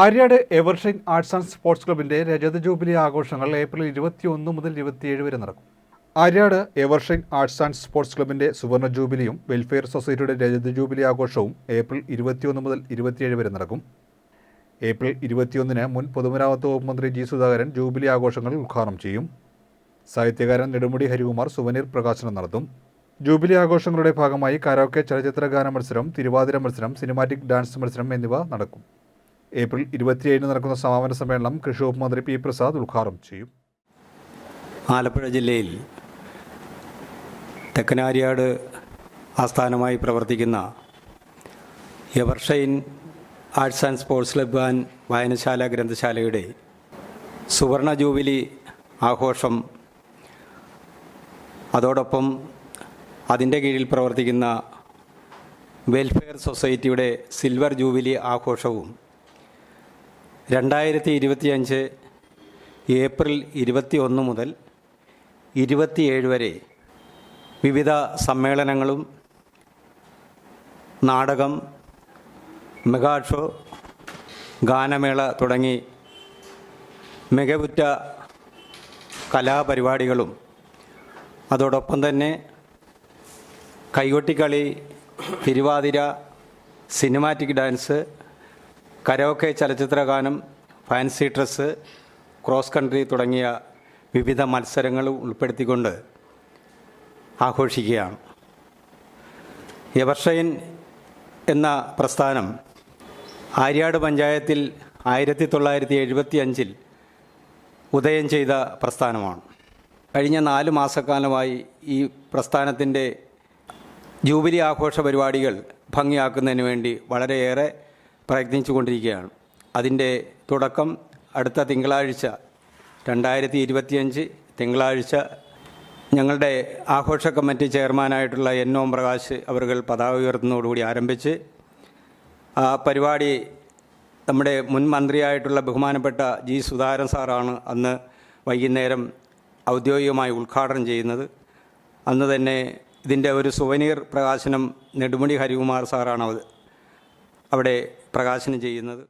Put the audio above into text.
Aryad evershine arts and sports ക്ലബിന്റെ രജത jubilee ആഘോഷങ്ങൾ ഏപ്രിൽ ഇരുപത്തിയൊന്ന് മുതൽ ഇരുപത്തിയേഴ് വരെ നടക്കും. Aryad evershine arts and sports ക്ലബിന്റെ സുവർണ ജൂബിലിയും വെൽഫെയർ സൊസൈറ്റിയുടെ രജത ജൂബിലി ആഘോഷവും ഏപ്രിൽ ഇരുപത്തിയൊന്ന് മുതൽ ഇരുപത്തിയേഴ് വരെ നടക്കും. ഏപ്രിൽ ഇരുപത്തിയൊന്നിന് മുൻ പൊതുമരാമത്ത് വകുപ്പ് മന്ത്രി ജി സുധാകരൻ ജൂബിലി ആഘോഷങ്ങൾ ഉദ്ഘാടനം ചെയ്യും. സാഹിത്യകാരൻ നെടുമുടി ഹരികുമാർ സുവനീർ പ്രകാശനം നടത്തും. ജൂബിലി ആഘോഷങ്ങളുടെ ഭാഗമായി കരോക്കെ ചലച്ചിത്ര ഗാന മത്സരം തിരുവാതിര മത്സരം സിനിമാറ്റിക് ഡാൻസ് മത്സരം എന്നിവ നടക്കും. ഏപ്രിൽ ഇരുപത്തിയേഴിന് നടക്കുന്ന സമാപന സമ്മേളനം കൃഷി വകുപ്പ് മന്ത്രി പി പ്രസാദ് ഉദ്ഘാടനം ചെയ്യും. ആലപ്പുഴ ജില്ലയിൽ തെക്കനാരിയാട് ആസ്ഥാനമായി പ്രവർത്തിക്കുന്ന evershine arts and sports club and വായനശാല ഗ്രന്ഥശാലയുടെ സുവർണ ജൂബിലി ആഘോഷം അതോടൊപ്പം അതിന്റെ കീഴിൽ പ്രവർത്തിക്കുന്ന വെൽഫെയർ സൊസൈറ്റിയുടെ സിൽവർ ജൂബിലി ആഘോഷവും രണ്ടായിരത്തി ഇരുപത്തിയഞ്ച് ഏപ്രിൽ ഇരുപത്തി ഒന്ന് മുതൽ ഇരുപത്തിയേഴ് വരെ വിവിധ സമ്മേളനങ്ങളും നാടകം മെഗാ ഷോ ഗാനമേള തുടങ്ങി മികവുറ്റ കലാപരിപാടികളും അതോടൊപ്പം തന്നെ Kaikottikali Thiruvathira cinematic dance karaoke ചലച്ചിത്ര ഗാനം ഫാൻസി ഡ്രസ്സ് ക്രോസ് കൺട്രി തുടങ്ങിയ വിവിധ മത്സരങ്ങൾ ഉൾപ്പെടുത്തിക്കൊണ്ട് ആഘോഷിക്കുകയാണ്. എവർഷൈൻ എന്ന പ്രസ്ഥാനം ആര്യാട് പഞ്ചായത്തിൽ ആയിരത്തി തൊള്ളായിരത്തി എഴുപത്തി അഞ്ചിൽ ഉദയം ചെയ്ത പ്രസ്ഥാനമാണ്. കഴിഞ്ഞ നാല് മാസക്കാലമായി ഈ പ്രസ്ഥാനത്തിന്റെ ജൂബിലി ആഘോഷ പരിപാടികൾ ഭംഗിയാക്കുന്നതിന് വേണ്ടി വളരെയേറെ പ്രയത്നിച്ചു കൊണ്ടിരിക്കുകയാണ് അതിന്റെ തുടക്കം അടുത്ത തിങ്കളാഴ്ച രണ്ടായിരത്തി ഇരുപത്തിയഞ്ച് തിങ്കളാഴ്ച ഞങ്ങളുടെ ആഘോഷ കമ്മിറ്റി ചെയർമാനായിട്ടുള്ള എൻ ഓം പ്രകാശ് അവർ പതാക ഉയർത്തുന്നതോടുകൂടി ആരംഭിച്ച് ആ പരിപാടി നമ്മുടെ മുൻ മന്ത്രിയായിട്ടുള്ള ബഹുമാനപ്പെട്ട ജി സുധാരൻ സാറാണ് അന്ന് വൈകുന്നേരം ഔദ്യോഗികമായി ഉദ്ഘാടനം ചെയ്യുന്നത്. അന്ന് തന്നെ ഇതിന്റെ ഒരു സുവനീർ പ്രകാശനം നെടുമുടി ഹരികുമാർ സാറാണ് അവിടെ പ്രകാശനം ചെയ്യുന്നത്.